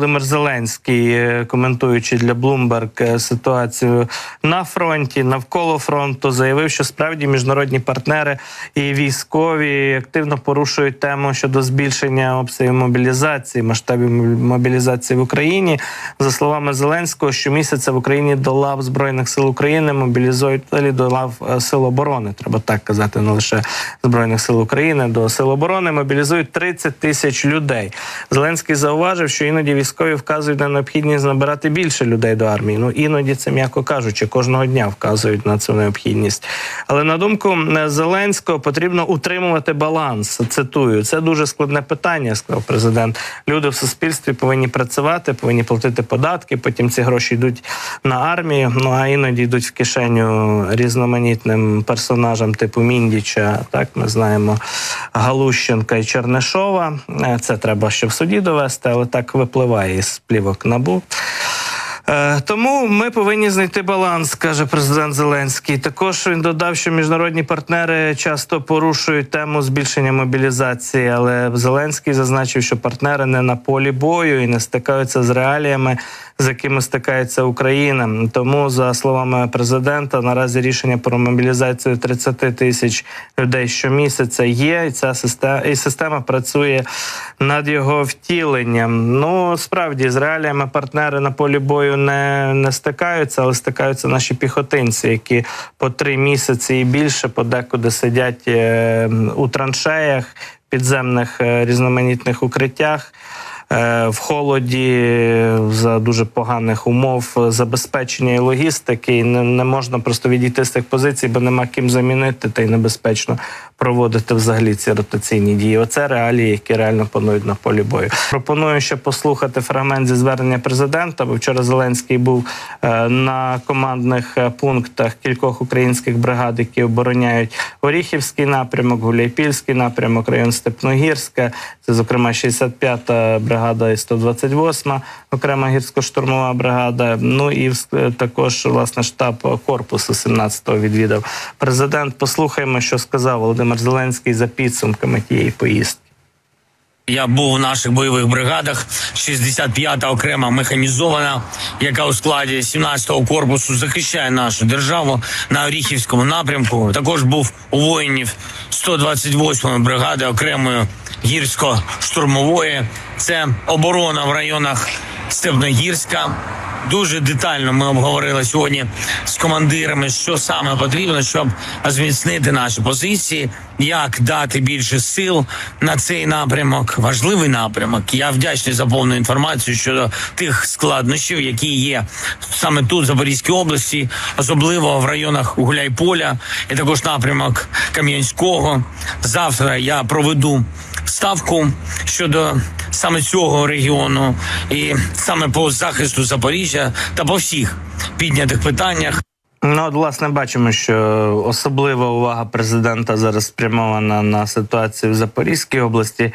Володимир Зеленський, е, коментуючи для Bloomberg е, ситуацію на фронті, навколо фронту, заявив, що справді міжнародні партнери і військові активно порушують тему щодо збільшення обсягів мобілізації, масштабів мобілізації в Україні. За словами Зеленського, щомісяця в Україні до лав збройних сил України мобілізують до лав е, сил оборони. Треба так казати, не лише збройних сил України, до сил оборони мобілізують 30 тисяч людей. Зеленський зауважив, що іноді військові вказують на необхідність набирати більше людей до армії. Ну іноді це м'яко кажучи, кожного дня вказують на цю необхідність. Але на думку е, Зеленського потрібно утримувати баланс. Цитую, це дуже складне питання, сказав президент. Люди в суспільстві повинні працювати, повинні платити податки. Потім ці гроші йдуть на армію. Ну а іноді йдуть в кишеню різноманітним персонажам, типу Міндіча. Так ми знаємо Галущенка і Чернишова. Е, Це треба ще в суді довести, але так випливає із плівок набу. Е, Тому ми повинні знайти баланс, каже президент Зеленський. Також він додав, що міжнародні партнери часто порушують тему збільшення мобілізації, але Зеленський зазначив, що партнери не на полі бою і не стикаються з реаліями, з якими стикається Україна. Тому, за словами президента, наразі рішення про мобілізацію 30 тисяч людей щомісяця є, і ця система і система працює над його втіленням. Ну справді з реаліями партнери на полі бою не, не стикаються, але стикаються наші піхотинці, які по три місяці і більше подекуди сидять е, у траншеях, підземних е, різноманітних укриттях. е, В холоді за дуже поганих умов забезпечення і логістики, і не, не можна просто відійти з цих позицій, бо нема ким замінити, та й небезпечно проводити взагалі ці ротаційні дії. Оце реалії, які реально панують на полі бою. Пропоную ще послухати фрагмент зі звернення президента. Бо вчора Зеленський був е, на командних е, пунктах кількох українських бригад, які обороняють Оріхівський напрямок, Гуляйпільський напрямок, район Степногірська. Це зокрема 65-та бригада і 128-ма окрема гірсько-штурмова бригада. Ну і е, також власне штаб корпусу 17-го відвідав президент. Послухаємо, що сказав Володимир Зеленський за підсумками тієї поїздки. Я був у наших бойових бригадах. 65-та окрема механізована, яка у складі 17-го корпусу захищає нашу державу на Оріхівському напрямку. Також був у воїнів 128-ї бригади окремої гірсько-штурмової. Це оборона в районах Степногірська. Дуже детально ми обговорили сьогодні з командирами, що саме потрібно, щоб зміцнити наші позиції, як дати більше сил на цей напрямок. Важливий напрямок. Я вдячний за повну інформацію щодо тих складнощів, які є саме тут, в Запорізькій області, особливо в районах Гуляйполя, і також напрямок Кам'янського. Завтра я проведу ставку щодо саме цього регіону, і саме по захисту Запоріжжя та по всіх піднятих питаннях. Ну, от, власне, бачимо, що особлива увага президента зараз спрямована на ситуацію в Запорізькій області.